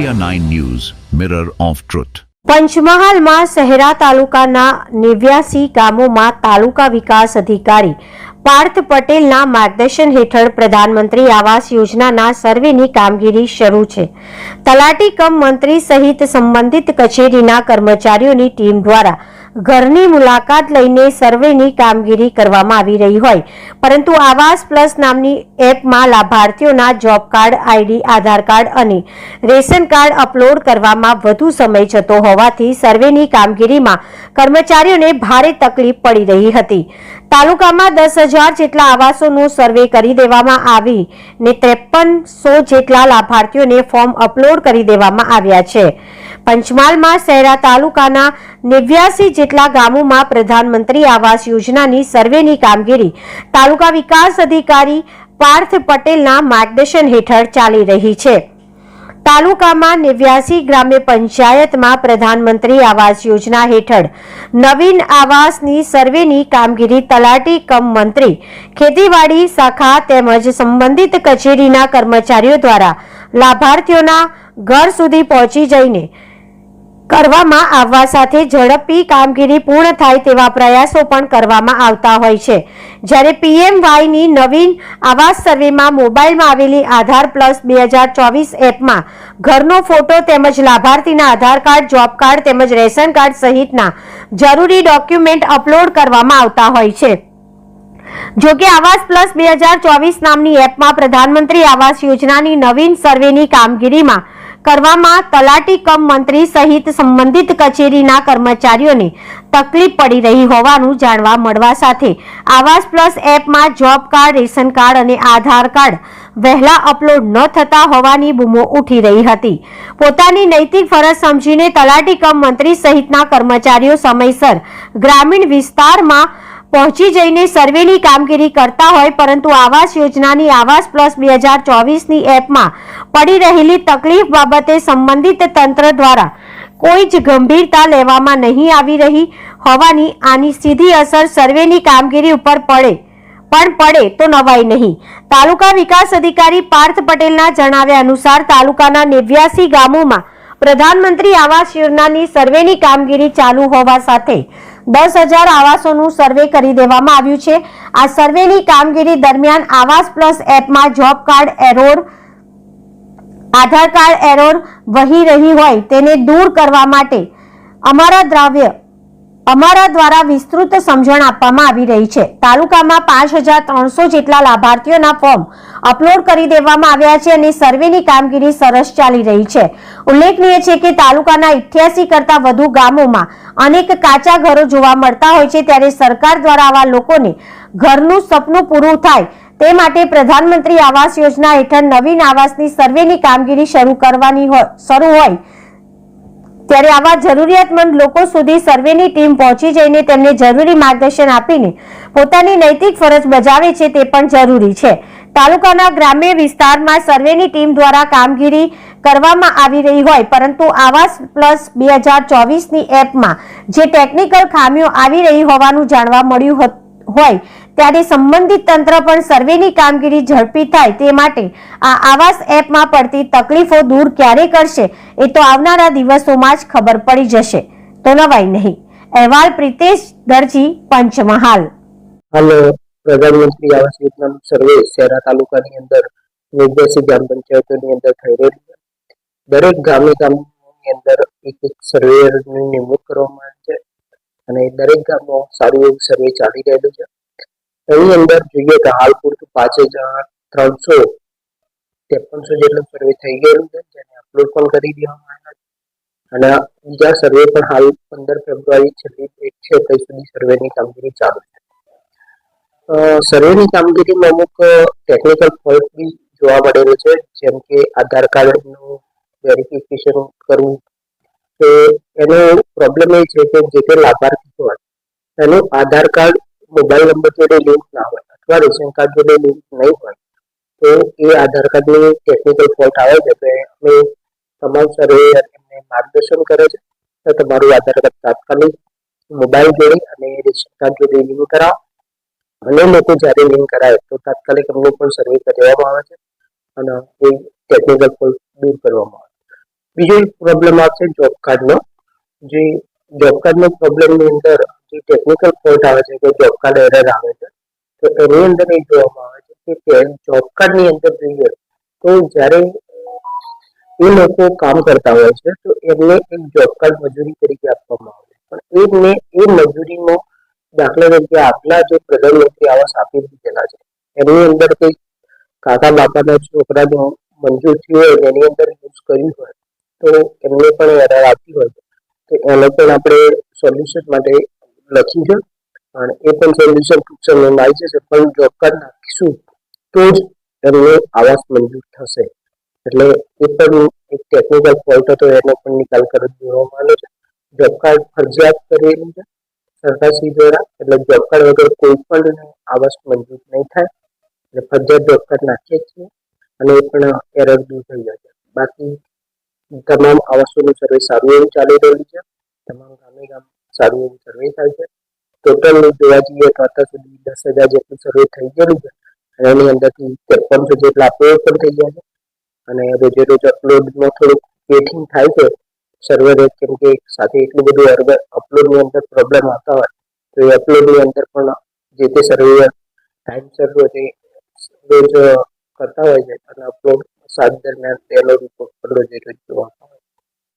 India 9 News, Mirror of Truth. પંચમહાલમાં Shehera તાલુકાના નેવ્યાસી ગામોમાં તાલુકા વિકાસ અધિકારી પાર્થ પટેલના માર્ગદર્શન હેઠળ પ્રધાનમંત્રી આવાસ યોજનાના સર્વેની કામગીરી શરૂ છે તલાટી કમ મંત્રી સહિત સંબંધિત કચેરીના કર્મચારીઓની ટીમ દ્વારા ઘરની મુલાકાત લઈને સર્વેની કામગીરી કરવામાં આવી રહી હોય. પરંતુ આવાસ પ્લસ નામની એપમાં લાભાર્થીઓના job card, ID, Aadhaar card અને રેશન કાર્ડ અપલોડ કરવામાં વધુ સમય જતો હોવાથી સર્વેની કામગીરીમાં કર્મચારીઓને ભારે તકલીફ પડી રહી હતી. તાલુકામાં દસ હજાર જેટલા આવાસોનું સર્વે કરી દેવામાં આવી ને ત્રેપનસો જેટલા લાભાર્થીઓને ફોર્મ અપલોડ કરી દેવામાં આવ્યા છે. પંચમહાલમાં શહેરા તાલુકાના નેવ્યાસી જેટલા ગામોમાં પ્રધાનમંત્રી આવાસ યોજનાની સર્વેની કામગીરી તાલુકા વિકાસ અધિકારી પાર્થ પટેલના માર્ગદર્શન હેઠળ ચાલી રહી છે. તાલુકામાં નેવ્યાસી ગ્રામ્ય પંચાયતમાં પ્રધાનમંત્રી આવાસ યોજના હેઠળ નવીન આવાસની સર્વેની કામગીરી તલાટી કમ મંત્રી, ખેતીવાડી શાખા તેમજ સંબંધિત કચેરીના કર્મચારીઓ દ્વારા લાભાર્થીઓના ઘર સુધી પહોંચી જઈને કરવામાં આવવા સાથે ઝડપી કામગીરી પૂર્ણ થાય તેવા પ્રયાસો પણ કરવામાં આવતા હોય છે. જ્યારે પીએમવાયની નવીન આવાસ સર્વેમાં મોબાઈલમાં આવેલી આધાર પ્લસ બે હજાર ચોવીસ એપમાં ઘરનો ફોટો તેમજ લાભાર્થીના આધાર કાર્ડ, જોબ કાર્ડ તેમજ રેશન કાર્ડ સહિતના જરૂરી ડોક્યુમેન્ટ અપલોડ કરવામાં આવતા હોય છે. જોકે આવાસ પ્લસ બે હજાર ચોવીસ નામની એપમાં પ્રધાનમંત્રી આવાસ યોજનાની નવીન સર્વેની કામગીરીમાં કરવામાં તલાટી કમ મંત્રી સહિત સંબંધિત કચેરીના કર્મચારીઓને તકલીફ પડી રહી હોવાનું જાણવા મળવા સાથે આવાસ પ્લસ એપમાં જોબ કાર્ડ, રેશન કાર્ડ અને આધાર કાર્ડ વહેલા અપલોડ ન થતા હોવાની બૂમો ઉઠી રહી હતી. પોતાની નૈતિક ફરજ સમજીને તલાટી કમ મંત્રી સહિતના કર્મચારીઓ સમયસર ગ્રામીણ વિસ્તારમાં પહોંચી જઈને સર્વેની કામગીરી કરતા હોય, પરંતુ આવાસ યોજનાની આવાસ પ્લસ બે હજાર ચોવીસની એપમાં પડી રહેલી તકલીફ બાબતે સંબંધિત તંત્ર દ્વારા કોઈ જ ગંભીરતા લેવામાં નહીં આવી રહી હોવાની આની સીધી અસર સર્વેની કામગીરી ઉપર પડે, પણ પડે તો નવાઈ નહીં. તાલુકા વિકાસ અધિકારી પાર્થ પટેલના જણાવ્યા અનુસાર, તાલુકાના નેવ્યાસી ગામોમાં પ્રધાનમંત્રી આવાસ યોજનાની સર્વેની કામગીરી ચાલુ હોવા સાથે દસ હજાર આવાસોનું સર્વે કરી દેવામાં આવ્યું છે. આ સર્વેની કામગીરી દરમિયાન આવાસ પ્લસ એપમાં job card error, Aadhaar card error વહી રહી હોય તેને દૂર કરવા માટે અમારા દ્રાવ્ય અમારા દ્વારા વિસ્તૃત સમજણ આપવામાં આવી રહી છે. તાલુકામાં પાંચ હજાર ત્રણસો જેટલા લાભાર્થીઓના ફોર્મ અપલોડ કરી દેવામાં આવ્યા છે અને સર્વેની કામગીરી સરસ ચાલી રહી છે. ઉલ્લેખનીય છે કે તાલુકાના ઇઠ્યાસી કરતા વધુ ગામોમાં અનેક કાચા ઘરો જોવા મળતા હોય છે ત્યારે સરકાર દ્વારા આવા લોકોને ઘરનું સપનું પૂરું થાય તે માટે પ્રધાનમંત્રી આવાસ યોજના હેઠળ નવીન આવાસની સર્વેની કામગીરી શરૂ કરવાની શરૂ હોય ત્યારે આવા જરૂરિયાતમંદ લોકો સુધી સર્વેની ટીમ પહોંચી જઈને તેમને જરૂરી માર્ગદર્શન આપીને પોતાની નૈતિક ફરજ બજાવે છે તે પણ જરૂરી છે. તાલુકાના ગ્રામ્ય વિસ્તારમાં સર્વેની ટીમ દ્વારા કામગીરી કરવામાં આવી રહી હોય, પરંતુ આવાસ પ્લસ બે હજાર ચોવીસની એપમાં જે ટેકનિકલ ખામીઓ આવી રહી હોવાનું જાણવા મળ્યું હત- હોય, ત્યારે સંબંધિત તંત્ર પણ સર્વેની કામગીરી ઝડપી થાય તે માટે આ આવાસ એપમાં પડતી તકલીફો દૂર ક્યારે કરશે એ તો આવનારા દિવસોમાં જ ખબર પડી જશે. તો નવાય નહીં. અહેવાલ પ્રિતેશ દરજી, પંચમહાલ. હાલ, પ્રધાનમંત્રી આવાસ યોજનાનું સર્વે શહેરા તાલુકાની અંદર નેવ્યાસી ગ્રામ પંચાયતોની અંદર થઈ રહેલી દરેક ગામે ગામની અંદર એક એક સર્વેયરની નિમણૂક કરવામાં અને દરેક ગામમાં સારું એવું સર્વે ચાલી રહેલું છે. એની અંદર જોઈએ તો હાલ પૂરતું પાંચ હજાર ત્રણસો ત્રેપનસો જેટલું સર્વે થઈ ગયેલું છે, જેને અપલોડ પણ કરી દેવામાં આવ્યા છે. અને બીજા સર્વે પણ હાલ પંદર ફેબ્રુઆરી છેલ્લી ડેટ છે ત્યાં સુધી સર્વેની કામગીરી ચાલુ છે. સર્વેની કામગીરીમાં અમુક ટેકનિકલ ફોલ્ટ બી જોવા મળેલો છે, જેમ કે આધાર કાર્ડનું વેરિફિકેશન કરવું કે એનો પ્રોબ્લેમ એ છે કે જે તે લાભાર્થી હોય, એનું આધાર કાર્ડ મોબાઈલ નંબર જોડે લિંક ના હોય અથવા રેશન કાર્ડ જોડે લિંક નહીં હોય, તો એ આધાર કાર્ડની ટેકનિકલ ફોલ્ટ આવે છે. તો અમે તમામ સર્વે એમને માર્ગદર્શન કરે છે તો તમારું આધાર કાર્ડ તાત્કાલિક મોબાઈલ જોડે અને રેશન કાર્ડ જોડે લિંક કરાવો. અને લોકો જ્યારે લિંક કરાવે તો તાત્કાલિક એમનું પણ સર્વે કરવામાં આવે છે અને એ ટેકનિકલ ફોલ્ટ દૂર કરવામાં આવે છે. બીજો એક પ્રોબ્લેમ આવશે જોબ કાર્ડનો જે જોબ કાર્ડનો પ્રોબ્લેમની અંદર જે ટેકનિકલ ફોલ્ટ આવે છે કે જોબ કાર્ડ એરર આવે છે, તો એની અંદર એ જોવામાં આવે છે કે જોબ કાર્ડની અંદર જોઈએ તો જ્યારે એ લોકો કામ કરતા હોય છે, તો એમને એક જોબ કાર્ડ મજૂરી તરીકે આપવામાં આવે છે. પણ એમને એ મજૂરીનો દાખલા તરીકે આટલા જે પ્રધાનમંત્રી આવાસ આપી દીધેલા છે, એની અંદર કોઈ કાકા બાપાના છોકરાનો મંજૂર થયું હોય, એની અંદર યુઝ કર્યું હોય તો એમને પણ એરર આપી હોય તો એને પણ આપણે સોલ્યુશન માટે લખીશું છે. અને એ પણ સોલ્યુશન ટૂંક સમયમાં આવી જશે. પણ જોબ કાર્ડ નાખીશું, તો જ એમને આવાસ મંજૂર થશે. એટલે એ પણ એક ટેકનિકલ ફોલ્ટ હતો, એનો પણ નિકાલ કરી દેવામાં આવ્યો છે. જોબ કાર્ડ ફરજિયાત કરેલું છે, સરકારશ્રી દ્વારા. એટલે જોબ કાર્ડ વગર કોઈ પણ આવાસ મંજૂર નહીં થાય. એટલે ફરજિયાત જોબ કાર્ડ નાખીએ છીએ. અને એ પણ એરર દૂર થઈ જાય છે. બાકી તમામ આવાસોનું સર્વે સારું એવું ચાલી રહ્યું છે. તમામ ગામે ગામ સારું એવું સર્વે થાય છે. ટોટલ જોવા જઈએ તો અત્યાર સુધી દસ હજાર જેટલું સર્વે થઈ ગયેલું છે અને એની અંદરથી ત્રેપનસો જેટલા અપલોડ પણ થઈ ગયા છે. અને રોજે રોજ અપલોડનો થોડુંક વેટિંગ થાય છે સર્વરે કેમ કે સાથે એટલું બધું અપલોડની અંદર પ્રોબ્લેમ આવતા હોય, તો એ અપલોડની અંદર પણ જે તે સર્વે ટાઈમસર રોજે રોજ કરતા હોય છે અને અપલોડ સાત દરમિયાન પહેલો રિપોર્ટ પણ રોજે રોજ જોવા મળે.